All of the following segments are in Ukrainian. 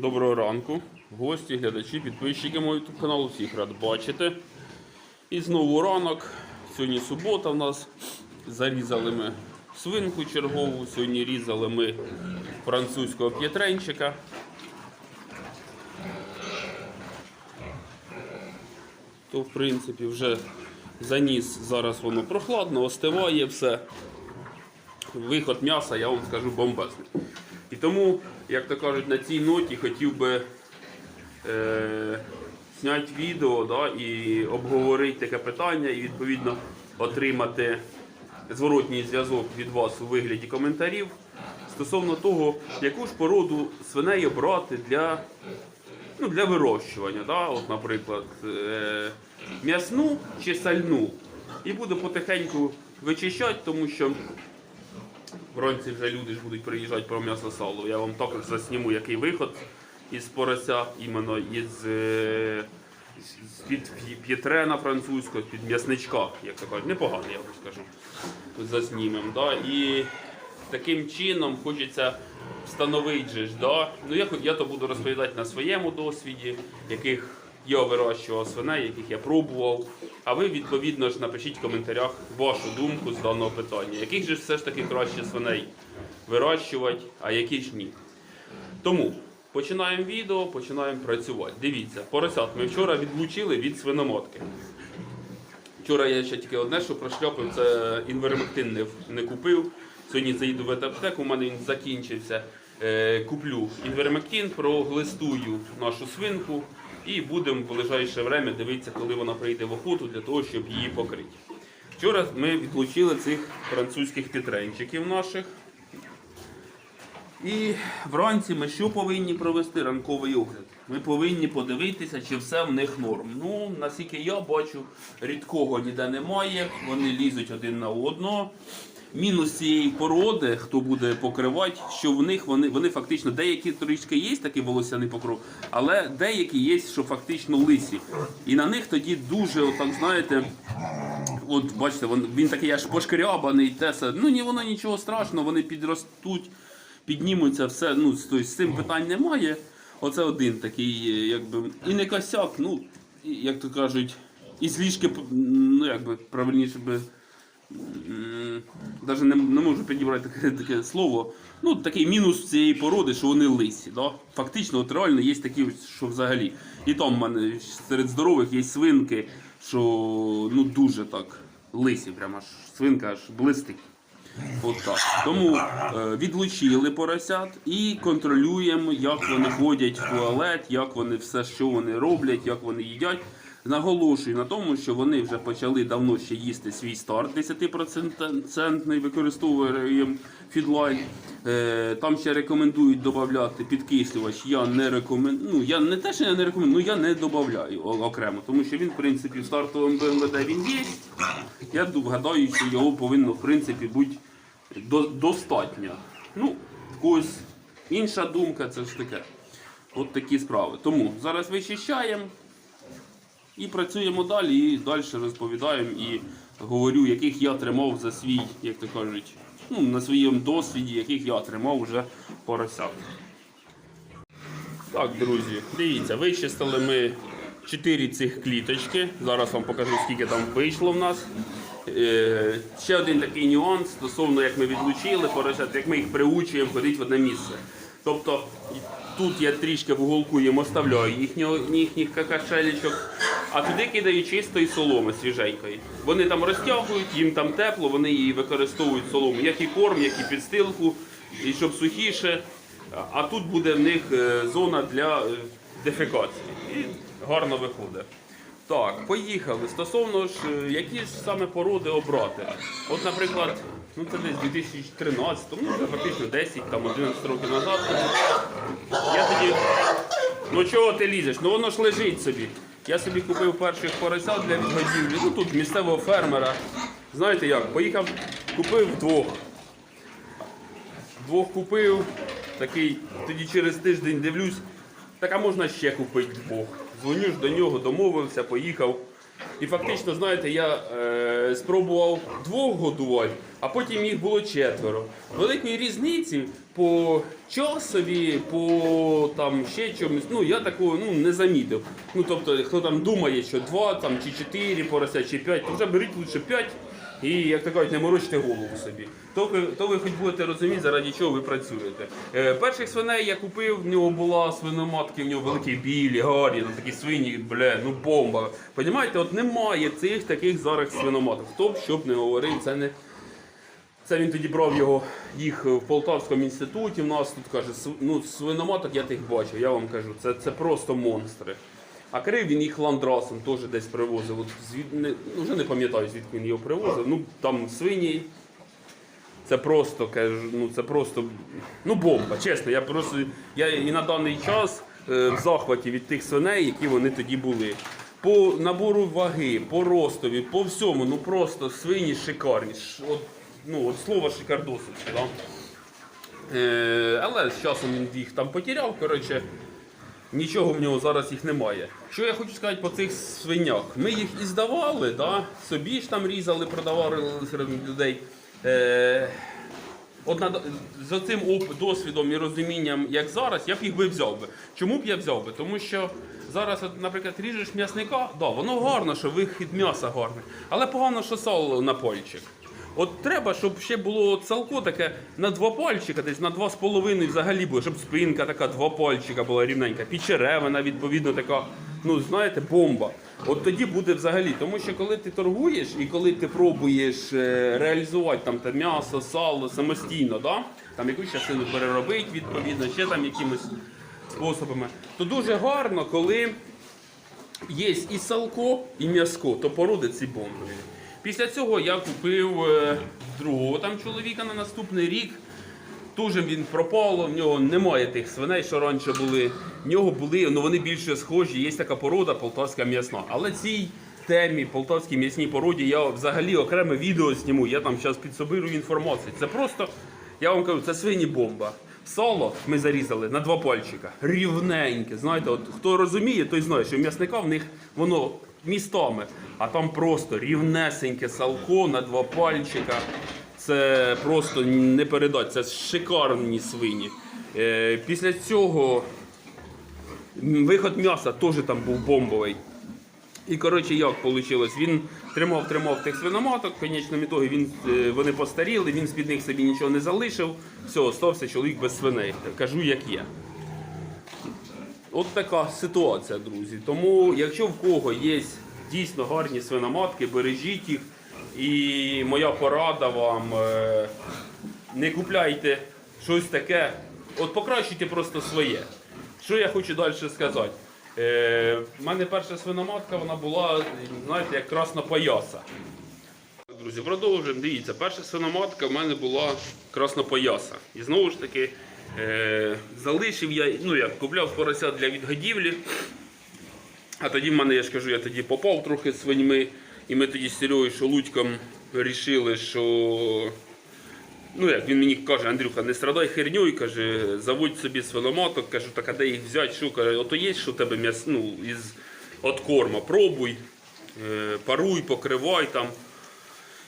Доброго ранку, гості, глядачі, підписчики мого YouTube каналу, всіх рад бачити. І знову ранок. Сьогодні субота в нас. Зарізали ми свинку чергову. Сьогодні різали ми французького п'єтренчика. То, в принципі, вже заніс. Зараз воно прохладно, остиває все. Виход м'яса, я вам скажу, бомбезний. І тому, як то кажуть, на цій ноті хотів би е, зняти відео да, і обговорити таке питання, і відповідно отримати зворотній зв'язок від вас у вигляді коментарів стосовно того, яку ж породу свиней обрати для, ну, для вирощування. Да? От, наприклад, е, м'ясну чи сальну. І буду потихеньку вичищати, тому що Вранці вже люди ж будуть приїжджати про м'ясо сало. Я вам також засніму, який виход із порося, іменно із е, з-під п'єтрена французького, під м'ясничка, як то кажуть, непогано, я вам скажу. Заснімемо. Да? І таким чином хочеться встановити же да? ну, я, я то буду розповідати на своєму досвіді, яких я вирощував свиней, яких я пробував. А ви відповідно ж напишіть в коментарях вашу думку з даного питання. Яких же все ж таки краще свиней вирощувати, а які ж ні. Тому починаємо відео, починаємо працювати. Дивіться, поросят ми вчора відлучили від свиноматки. Вчора я ще тільки одне, що прошльопив, це інвермектин не, не купив. Сьогодні заїду в аптеку, у мене він закінчився. Е, куплю інвермектин, проглистую нашу свинку і будемо в ближайше время дивитися, коли вона прийде в охоту для того, щоб її покрити. Вчора ми відлучили цих французьких петренчиків наших. І вранці ми що повинні провести ранковий огляд? Ми повинні подивитися, чи все в них норм. Ну, наскільки я бачу, рідкого ніде немає, вони лізуть один на одного. Мінус цієї породи, хто буде покривати, що в них вони, вони фактично деякі трішки є такий волосяний покров, але деякі є, що фактично лисі. І на них тоді дуже, отак, знаєте, От бачите, він, він такий аж пошкрябаний, те все. Ну ні, воно нічого страшного, вони підростуть, піднімуться, все. Ну, тобто, з цим питань немає. Оце один такий, е, якби. І не косяк, ну, як то кажуть, і злішки, ну якби правильніше би. Навіть не, не можу підібрати таке, таке слово. Ну, такий мінус цієї породи, що вони лисі. Да? Фактично, от реально є такі, що взагалі. І там в мене серед здорових є свинки, що ну дуже так лисі, прямо аж свинка аж блистить. От. Тому е, відлучили поросят і контролюємо, як вони ходять в туалет, як вони все, що вони роблять, як вони їдять. Наголошую на тому, що вони вже почали давно ще їсти свій старт 10% використовуємо фідлайн. Е, там ще рекомендують додати підкислювач. Я не рекомендую. Ну я не те, що я не рекомендую, ну я не додаю окремо, тому що він, в принципі, в стартовому БМВД він є. Я гадаю, що його повинно в принципі бути до, достатньо. Ну, когось інша думка, це ж таке. От такі справи. Тому зараз вичищаємо і працюємо далі, і далі розповідаємо і говорю, яких я тримав за свій, як то кажуть, ну, на своєму досвіді, яких я тримав вже поросят. Так, друзі, дивіться, вичистили ми 4 цих кліточки. Зараз вам покажу, скільки там вийшло в нас. Е, ще один такий нюанс стосовно як ми відлучили поросят, як ми їх приучуємо ходити в одне місце. Тобто тут я трішки в уголку їм оставляю їхнього, їхніх какашелічок, а туди кидаю чистої соломи свіженької. Вони там розтягують, їм там тепло, вони її використовують солому, як і корм, як і підстилку, і щоб сухіше. А- тут буде в них е, зона для е, дефекації. І гарно виходить. Так, поїхали. Стосовно ж, е, які ж саме породи обрати. От, наприклад, ну це десь 2013, ну це фактично 10 там 11 років назад. Я тоді. Ну чого ти лізеш? Ну воно ж лежить собі. Я собі купив перших поросят для відгодівлі. Ну тут місцевого фермера. Знаєте як? Поїхав, купив двох. Двох купив, такий, тоді через тиждень дивлюсь, так а можна ще купити двох. Дзвоню ж до нього, домовився, поїхав. І фактично, знаєте, я е, спробував двох годувати, а потім їх було четверо. Великої різниці по часові, по там ще чомусь, ну я такого ну, не замітив. Ну тобто, хто там думає, що два там, чи чотири поросят, чи п'ять, то вже беріть лише п'ять. І, як то кажуть, не морочте голову собі. То, то ви хоч будете розуміти, заради чого ви працюєте. Е, перших свиней я купив, в нього була свиноматки, в нього великі білі, гарні, ну, такі свині, бля, ну бомба. Понімаєте, от немає цих таких зараз свиноматок. Хто б що б не говорив, це не. Це він тоді брав його їх в Полтавському інституті. У нас тут каже, ну, свиноматок я тих бачив, я вам кажу, це, це просто монстри. А крив він їх ландрасом теж десь привозив. От звід... не, ну, вже не пам'ятаю, звідки він його привозив. Ну там свині. Це просто кажу, ну це просто ну бомба. Чесно, я просто я і на даний час е, в захваті від тих свиней, які вони тоді були. По набору ваги, по ростові, по всьому, ну просто свині шикарні. Ш- От, ну, от слово шикардосовське. Да? Е, але з часом він їх там потеряв. Коротше, Нічого в нього зараз їх немає. Що я хочу сказати по цих свинях? Ми їх і здавали, да? собі ж там різали, продавали серед людей. Е, от за цим досвідом і розумінням, як зараз, я б їх би взяв би. Чому б я взяв би? Тому що зараз, наприклад, ріжеш м'ясника, да, воно гарно, що вихід м'яса гарний, але погано, що сало на пальчик. От треба, щоб ще було салко таке на два пальчика, десь на два з половиною взагалі було, щоб спинка така, два пальчика була рівненька, підчеревина, відповідно, така, ну знаєте, бомба. От тоді буде взагалі. Тому що коли ти торгуєш і коли ти пробуєш е, реалізувати там те м'ясо, сало самостійно, да? там якусь частину переробити, відповідно, ще там якимось способами, то дуже гарно, коли є і салко, і м'яско, то породи ці бомбові. Після цього я купив е, другого там чоловіка на наступний рік. Дуже він пропало, в нього немає тих свиней, що раніше були. В нього були, ну вони більше схожі. Є така порода полтавська м'ясна. Але цій темі полтавській м'ясній породі я взагалі окреме відео зніму. Я там зараз підсобирую інформацію. Це просто, я вам кажу, це свині бомба. Сало ми зарізали на два пальчика. Рівненьке. Знаєте, от хто розуміє, той знає, що м'ясника в них воно містами, а там просто рівнесеньке салко на два пальчика. Це просто не передати, це шикарні свині. Е, після цього виход м'яса теж там був бомбовий. І коротше, як вийшло? Він тримав, тримав тих свиноматок, в конечному ітогі він, е, вони постаріли, він з-під них собі нічого не залишив. Все, остався чоловік без свиней. Кажу, як є. От така ситуація, друзі. Тому, якщо в кого є дійсно гарні свиноматки, бережіть їх. І моя порада вам е, не купляйте щось таке, от покращуйте просто своє. Що я хочу далі сказати? Е, в мене перша свиноматка вона була, знаєте, як красна пояса. Друзі, продовжуємо. Дивіться, перша свиноматка в мене була краснопояса. І знову ж таки, е, залишив я, ну як купляв поросят для відгодівлі. А тоді в мене, я ж кажу, я тоді попав трохи з свиньми. І ми тоді з Серегою Шолудьком вирішили, що. Ну як він мені каже, Андрюха, не страдай херню, каже, заводь собі свиноматок, кажу, так а де їх взяти, що каже, ото є, що тебе м'яс, ну, із от корма, пробуй, е, паруй, покривай там.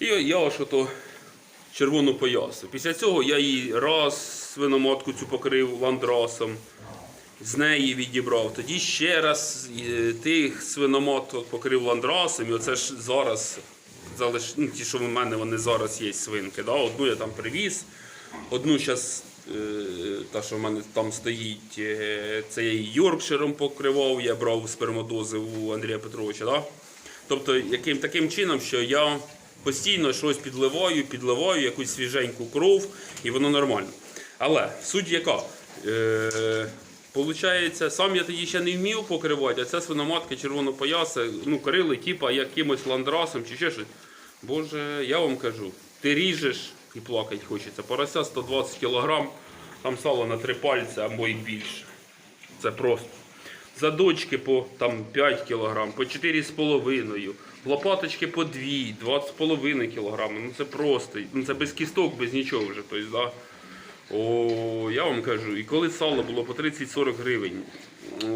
І я аж ото червону поясу. Після цього я її раз свиноматку цю покрив ландрасом, з неї відібрав. Тоді ще раз е, тих свиноматок покрив ландрасом. І оце ж зараз залиш... ну, ті, що в мене вони зараз є свинки. Да? Одну я там привіз, одну зараз. Та, що в мене там стоїть, е, це я її Йоркширом покривав, я брав спермодози у Андрія Петровича. Да? Тобто, яким таким чином, що я постійно щось підливаю, підливаю, якусь свіженьку кров, і воно нормально. Але суть яка? Е, Получається, сам я тоді ще не вмів покривати, а ця свиноматка червоного пояса, ну, корили, типа якимось ландрасом чи ще щось. Боже, я вам кажу, ти ріжеш і плакати хочеться. Порося 120 кг, там сало на три пальці або й більше. Це просто. Задочки по там, 5 кг, по 4,5 лопаточки по 2, 2,5 кг. Ну це просто. Ну це без кісток, без нічого вже. Тобто, да? О, я вам кажу, і коли сало було по 30-40 гривень, о,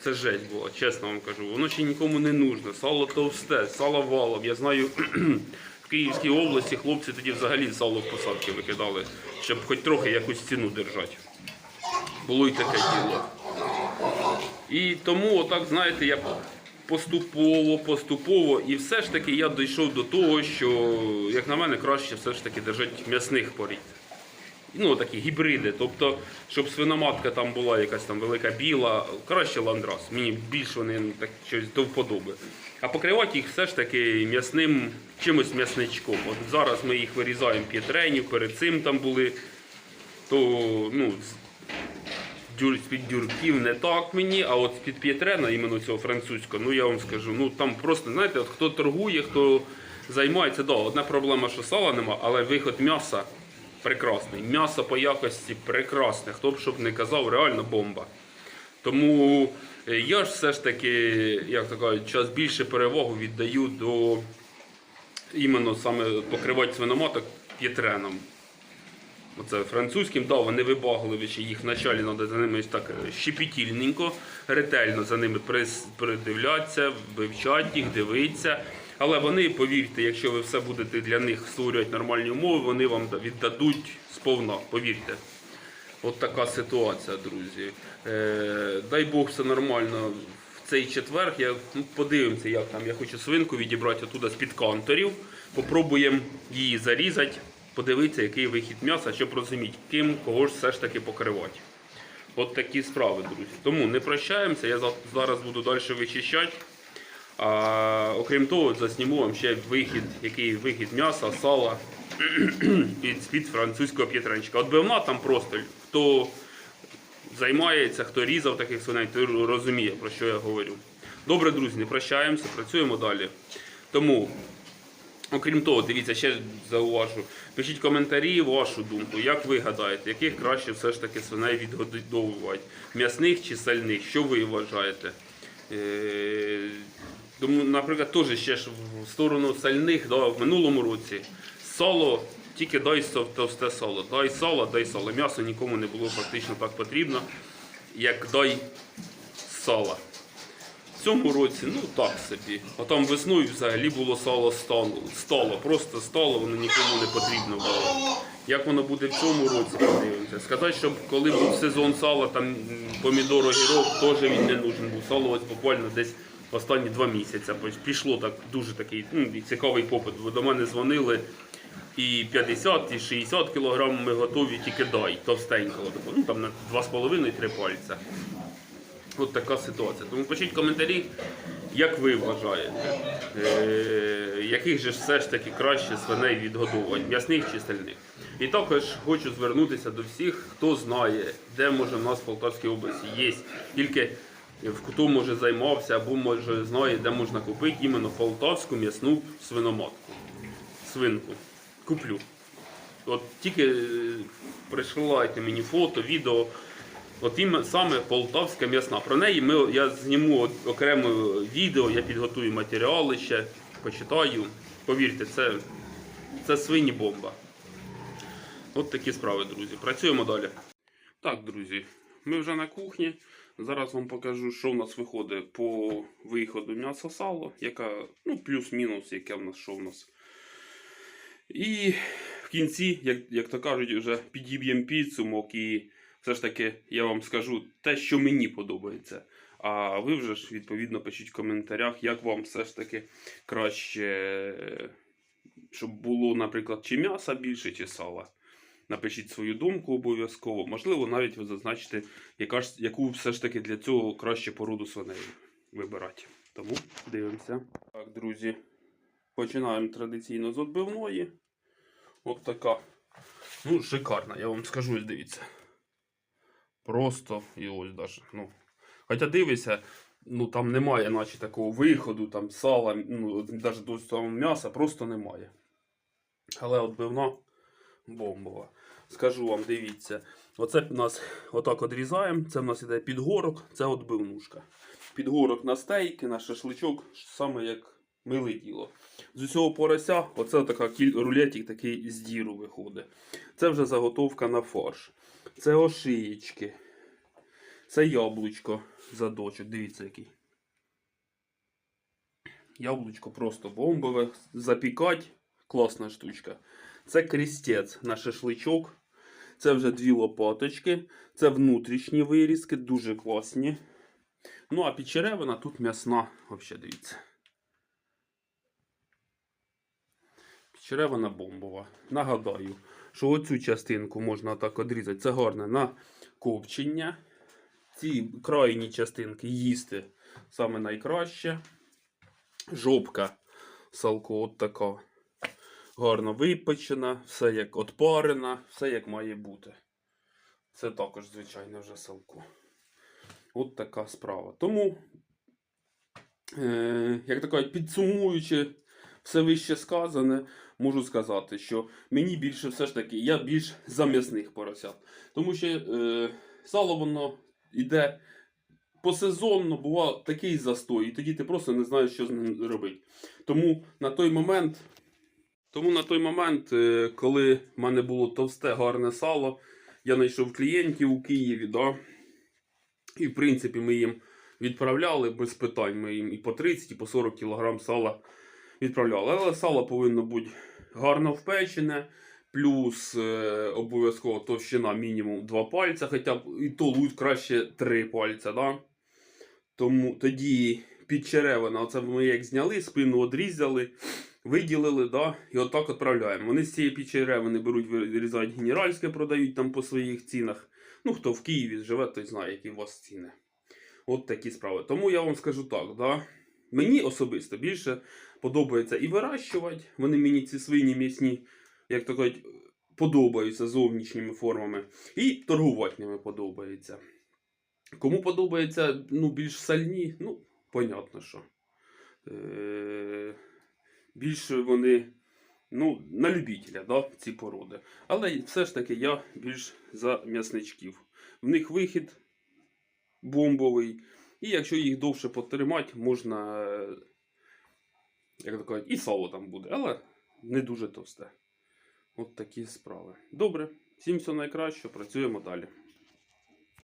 Це жесть була, чесно вам кажу. Воно ще нікому не нужно. Сало товсте, сало валом. Я знаю, в Київській області хлопці тоді взагалі сало в посадки викидали, щоб хоч трохи якусь ціну держати. Було й таке діло. І тому, отак, знаєте, я поступово, поступово, і все ж таки я дійшов до того, що, як на мене, краще все ж таки держати м'ясних порід. Ну, такі гібриди. Тобто, щоб свиноматка там була якась там велика біла, краще ландрас. Мені більш вони так щось до вподоби. А покривати їх все ж таки м'ясним, чимось м'ясничком. От зараз ми їх вирізаємо п'єтренів, перед цим там були, то ну, дюр, з-під дюрків не так мені, а от з-під п'єтрена, іменно цього французького, ну я вам скажу, ну там просто, знаєте, от хто торгує, хто займається, да, одна проблема, що сала нема, але виход м'яса прекрасний. М'ясо по якості прекрасне. Хто б щоб не казав, реально бомба. Тому е, я ж все ж таки, як то кажуть, час більше перевагу віддаю до іменно саме покривати свиноматок п'єтреном. Оце французьким, да, вони вибагливіші, їх вначалі треба за ними так е, щепетільненько, ретельно за ними придивлятися, вивчати їх, дивитися. Але вони, повірте, якщо ви все будете для них створювати нормальні умови, вони вам віддадуть сповна, повірте. От така ситуація, друзі. Е, дай Бог все нормально. В цей четвер я ну, подивимося, як там. Я хочу свинку відібрати оттуда з-під канторів. Попробуємо її зарізати, подивитися, який вихід м'яса, щоб розуміти, ким кого ж все ж таки покривати. От такі справи, друзі. Тому не прощаємося, я зараз буду далі вичищати. А, окрім того, засніму вам ще вихід, який вихід м'яса, сала під французького п'єтренчика. От бивна там просто хто займається, хто різав таких свиней, той розуміє, про що я говорю. Добре, друзі, не прощаємося, працюємо далі. Тому, окрім того, дивіться, ще зауважу. Пишіть коментарі, вашу думку, як ви гадаєте, яких краще все ж таки свиней відгодовувати? М'ясних чи сальних? Що ви вважаєте? Е, Тому, наприклад, теж ще ж в сторону сальних, да, в минулому році сало, тільки дай товсте сало. Дай сало, дай сало. М'ясо нікому не було фактично так потрібно, як дай сала. В цьому році, ну так собі. А там весною взагалі було сало стало, стало, просто стало, воно нікому не потрібно було. Як воно буде в цьому році, подивимося. Сказати, щоб коли був сезон сала, там помідор, огірок, теж він не нужен був. Сало ось буквально десь останні два місяці. Пішло так дуже такий ну, цікавий попит. До мене дзвонили і 50, і 60 кілограм ми готові тільки дай, товстенького. такого, Ну там на 2,5-3 пальця. От така ситуація. Тому пишіть коментарі, як ви вважаєте, е, яких же все ж таки краще свиней відгодовувати, м'ясних чи стальних. І також хочу звернутися до всіх, хто знає, де може в нас в Полтавській області є. Тільки хто може займався або може знає, де можна купити іменно полтавську м'ясну свиноматку. Свинку. Куплю. От тільки е, присилайте мені фото, відео. От іме, саме полтавська м'ясна. Про неї ми, я зніму окреме відео, я підготую матеріали ще, почитаю. Повірте, це, це свині бомба. От такі справи, друзі. Працюємо далі. Так, друзі, ми вже на кухні. Зараз вам покажу, що в нас виходить по виходу м'яса сало, яка, ну, плюс-мінус, яке в нас, що в нас. І в кінці, як, як то кажуть, вже підіб'ємо підсумок і все ж таки я вам скажу те, що мені подобається. А ви вже ж відповідно пишіть в коментарях, як вам все ж таки краще, щоб було, наприклад, чи м'яса більше, чи сала. Напишіть свою думку обов'язково. Можливо, навіть ви зазначите, яка ж, яку все ж таки для цього краще породу свиней вибирати. Тому дивимося. Так, друзі, починаємо традиційно з отбивної. От така. Ну, шикарна, я вам скажу, дивіться. Просто і ось даже. Ну. Хоча дивися, ну там немає наче такого виходу, там сала, ну, навіть до самого м'яса просто немає. Але отбивна бомбова. Скажу вам, дивіться. Оце в нас отак одрізаємо. Це в нас іде підгорок, це отбивнушка. Підгорок на стейки, на шашличок, саме як миле діло. З усього порося, оце така рулетик такий з діру виходить. Це вже заготовка на фарш. Це ошиєчки. Це яблучко задочок. Дивіться який. Яблучко просто бомбове. Запікать. Класна штучка. Це крістець на шашличок. Це вже дві лопаточки. Це внутрішні вирізки, дуже класні. Ну, а підчеревина тут м'ясна. Взагалі, дивіться. Підчеревина бомбова. Нагадаю, що оцю частинку можна так одрізати. Це гарне на копчення. Ці крайні частинки їсти саме найкраще. Жопка салко от така. Гарно випечена, все як отпарена, все як має бути. Це також, звичайно, вже салко. От така справа. Тому, е, як кажуть, підсумуючи все вище сказане, можу сказати, що мені більше все ж таки, я більш за м'ясних поросят. Тому що е, сало воно йде посезонно, буває такий застой, і тоді ти просто не знаєш, що з ним робити. Тому на той момент, тому на той момент, е, коли в мене було товсте гарне сало, я знайшов клієнтів у Києві, да? і в принципі ми їм відправляли без питань. Ми їм і по 30, і по 40 кг сала відправляли. Але сало повинно бути гарно впечене, плюс е, обов'язково товщина мінімум 2 пальця, хоча б і то луть краще 3 пальця. Да? Тому тоді підчеревина, оце ми як зняли, спину одрізали, виділили, да? і отак відправляємо. Вони з цієї підчеревини беруть, вирізають генеральське, продають там по своїх цінах. Ну, хто в Києві живе, той знає, які у вас ціни. От такі справи. Тому я вам скажу так, да? Мені особисто більше подобається і вирощувати. Вони мені ці свині м'ясні, як то кажуть, подобаються зовнішніми формами. І торгувати ними подобається. Кому подобається ну, більш сальні, ну, понятно, що. Е- більше вони ну, на любителя, да, ці породи. Але все ж таки я більш за м'ясничків. В них вихід бомбовий. І якщо їх довше потримати, можна, як то кажуть, і сало там буде, але не дуже товсте. От такі справи. Добре, всім все найкраще, працюємо далі.